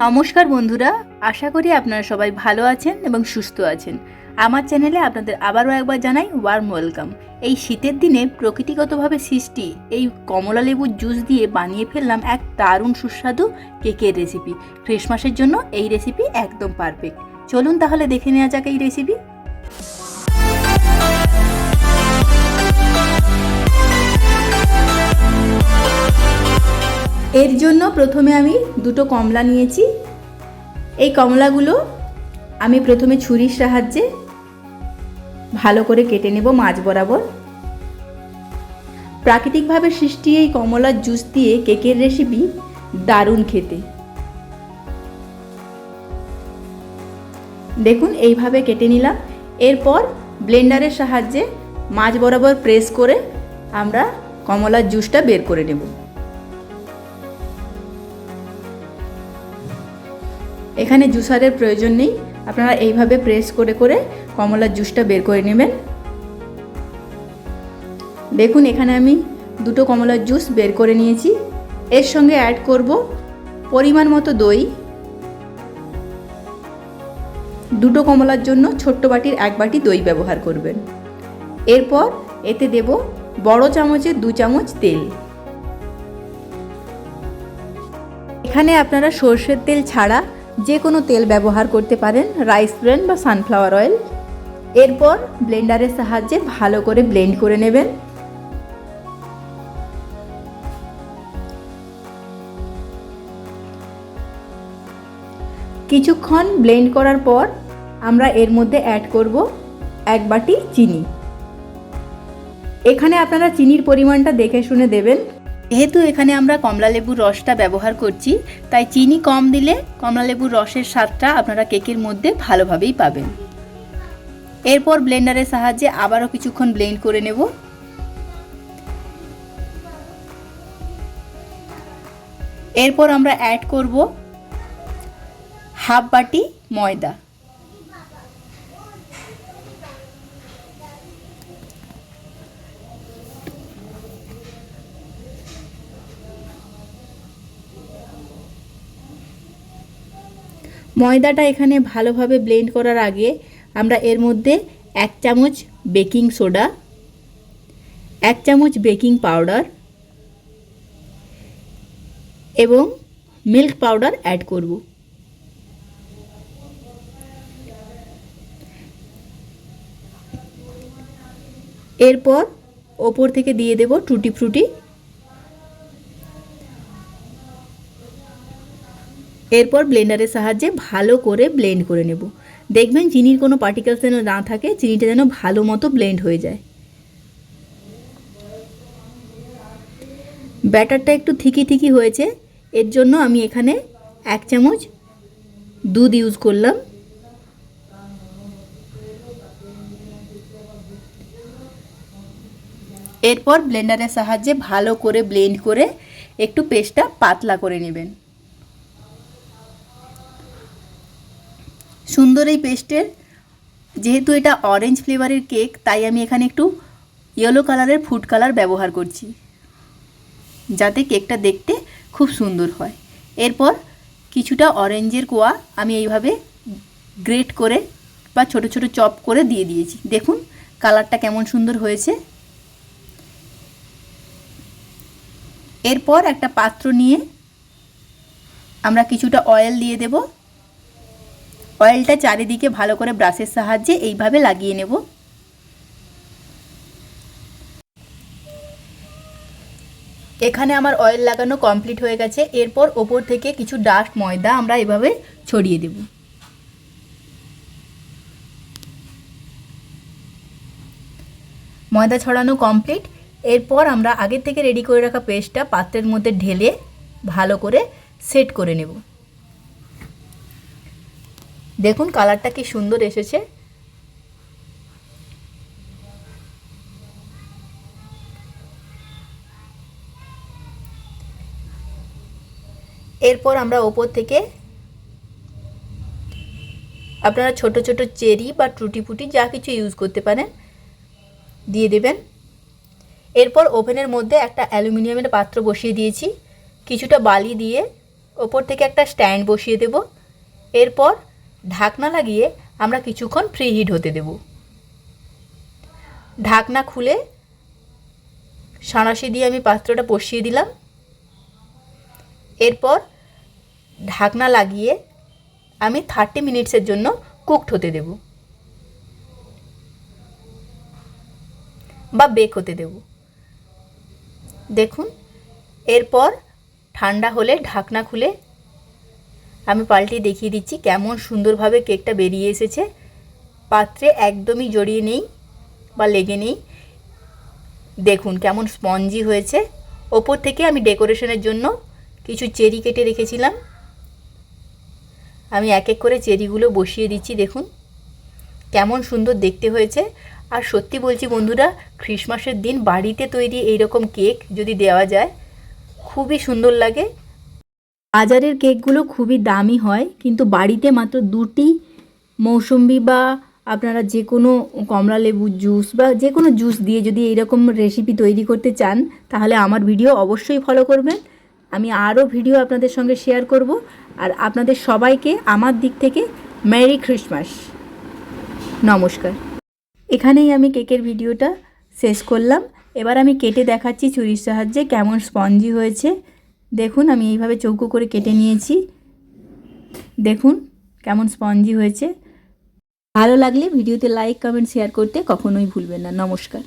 নমস্কার বন্ধুরা, আশা করি আপনারা সবাই ভালো আছেন এবং সুস্থ আছেন। আমার চ্যানেলে আপনাদের আবারও একবার জানাই ওয়ার্ম ওয়েলকাম এই শীতের দিনে প্রকৃতিগতভাবে সৃষ্টি এই কমলা লেবুর জুস দিয়ে বানিয়ে ফেললাম এক দারুণ সুস্বাদু কেকের রেসিপি ক্রিসমাসের জন্য এই রেসিপি একদম পারফেক্ট চলুন তাহলে দেখে নেওয়া যাক এই রেসিপি এর জন্য প্রথমে আমি দুটো কমলা নিয়েছি। এই কমলাগুলো আমি প্রথমে ছুরির সাহায্যে ভালো করে কেটে নেব মাছ বরাবর। প্রাকৃতিকভাবে সৃষ্টি এই কমলার জুস দিয়ে কেকের রেসিপি দারুণ খেতে। দেখুন, এইভাবে কেটে নিলাম। এরপর ব্লেন্ডারের সাহায্যে মাছ বরাবর প্রেস করে আমরা কমলার জুসটা বের করে নেব। এখানে জুসারের প্রয়োজন নেই। আপনারা এইভাবে প্রেস করে করে কমলার জুসটা বের করে নেবেন। দেখুন, এখানে আমি দুটো কমলার জুস বের করে নিয়েছি। এর সঙ্গে অ্যাড করব পরিমাণ মতো দই। দুটো কমলার জন্য ছোট্ট বাটির এক বাটি দই ব্যবহার করবেন। এরপর এতে দেব বড় চামচের দু চামচ তেল। এখানে আপনারা সর্ষের তেল ছাড়া যে কোনো তেল ব্যবহার করতে পারেন, রাইস ব্রেন বা সানফ্লাওয়ার অয়েল। এরপর ব্লেন্ডারের সাহায্যে ভালো করে ব্লেন্ড করে নেবেন। কিছুক্ষণ ব্লেন্ড করার পর আমরা এর মধ্যে অ্যাড করব এক বাটি চিনি। এখানে আপনারা চিনির পরিমাণটা দেখে শুনে দেবেন। যেহেতু এখানে আমরা কমলা লেবুর রসটা ব্যবহার করছি, তাই চিনি কম দিলে কমলা লেবুর রসের স্বাদটা আপনারা কেকের মধ্যে ভালোভাবেই পাবেন। এরপর ব্লেন্ডারের সাহায্যে আবারও কিছুক্ষণ ব্লেন্ড করে নেব। এরপর আমরা অ্যাড করব হাফ বাটি ময়দা। ময়দাটা এখানে ভালোভাবে ব্লেন্ড করার আগে আমরা এর মধ্যে এক চামচ বেকিং সোডা এক চামচ বেকিং পাউডার এবং মিল্ক পাউডার অ্যাড করব। এরপর ওপর থেকে দিয়ে দেব টুটি ফ্রুটি এরপর ব্লেন্ডারের সাহায্যে ভালো করে ব্লেন্ড করে নেব। দেখবেন চিনির কোনো পার্টিকেলস যেন না থাকে, চিনিটা যেন ভালো মতো ব্লেন্ড হয়ে যায়। ব্যাটারটা একটু থিকি থিকি হয়েছে, এর জন্য আমি এখানে এক চামচ দুধ ইউজ করলাম। এরপর ব্লেন্ডারের সাহায্যে ভালো করে ব্লেন্ড করে একটু পেস্টটা পাতলা করে নেবেন। সুন্দর এই পেস্টের। যেহেতু এটা অরেঞ্জ ফ্লেভারের কেক তাই আমি এখানে একটু ইয়েলো কালারের ফুড কালার ব্যবহার করছি। যাতে কেকটা দেখতে খুব সুন্দর হয়। এরপর কিছুটা অরেঞ্জের কোয়া আমি এইভাবে গ্রেট করে বা ছোট ছোট চপ করে দিয়ে দিয়েছি। দেখুন কালারটা কেমন সুন্দর হয়েছে। এরপর একটা পাত্র নিয়ে আমরা কিছুটা অয়েল দিয়ে দেবো। অয়েলটা চারিদিকে ভালো করে ব্রাশের সাহায্যে এইভাবে লাগিয়ে নেব। এখানে আমার অয়েল লাগানো কমপ্লিট হয়ে গেছে। এরপর ওপর থেকে কিছু ডাস্ট ময়দা আমরা এভাবে ছড়িয়ে দেব। ময়দা ছড়ানো কমপ্লিট এরপর আমরা আগের থেকে রেডি করে রাখা পেস্টটা পাত্রের মধ্যে ঢেলে ভালো করে সেট করে নেব। দেখুন কালারটা কি সুন্দর এসেছে। এরপর আমরা ওপর থেকে আপনারা ছোট ছোট চেরি বা টুটি ফুটি যা কিছু ইউজ করতে পারেন, দিয়ে দেবেন। এরপর ওভেনের মধ্যে একটা অ্যালুমিনিয়ামের পাত্র বসিয়ে দিয়েছি। কিছুটা বালি দিয়ে ওপর থেকে একটা স্ট্যান্ড বসিয়ে দেব। এরপর ঢাকনা লাগিয়ে আমরা কিছুক্ষণ ফ্রি হিট হতে দেব। ঢাকনা খুলে সাঁড়াশি দিয়ে আমি পাত্রটা বসিয়ে দিলাম। এরপর ঢাকনা লাগিয়ে আমি থার্টি মিনিটসের জন্য কুকড হতে দেব। বা বেক হতে দেব। দেখুন, এরপর ঠান্ডা হলে ঢাকনা খুলে আমি পাল্টে দেখিয়ে দিচ্ছি কেমন সুন্দরভাবে কেকটা বেরিয়ে এসেছে। পাত্রে একদমই জড়িয়ে নেই বা লেগে নেই। দেখুন কেমন স্পঞ্জি হয়েছে। ওপর থেকে আমি ডেকোরেশনের জন্য কিছু চেরি কেটে রেখেছিলাম। আমি এক এক করে চেরিগুলো বসিয়ে দিচ্ছি, দেখুন। কেমন সুন্দর দেখতে হয়েছে। আর সত্যি বলছি বন্ধুরা ক্রিসমাসের দিন বাড়িতে তৈরি এইরকম কেক যদি দেওয়া যায়, খুবই সুন্দর লাগে। বাজারের কেকগুলো খুবই দামি হয়, কিন্তু বাড়িতে মাত্র দুটি মৌসুম্বি বা আপনারা যে কোনো কমলা লেবুর জুস বা যে কোনো জুস দিয়ে যদি এইরকম রেসিপি তৈরি করতে চান, তাহলে আমার ভিডিও অবশ্যই ফলো করবেন। আমি আরও ভিডিও আপনাদের সঙ্গে শেয়ার করব। আর আপনাদের সবাইকে আমার দিক থেকে মেরি ক্রিসমাস নমস্কার। এখানেই আমি কেকের ভিডিওটা শেষ করলাম। এবার আমি কেটে দেখাচ্ছি ছুরির সাহায্যে কেমন স্পঞ্জি হয়েছে। দেখুন, আমি এইভাবে চৌকো করে কেটে নিয়েছি। দেখুন, কেমন স্পঞ্জি হয়েছে। ভালো লাগলে ভিডিওতে লাইক, কমেন্ট, শেয়ার করতে কখনোই ভুলবেন না। নমস্কার।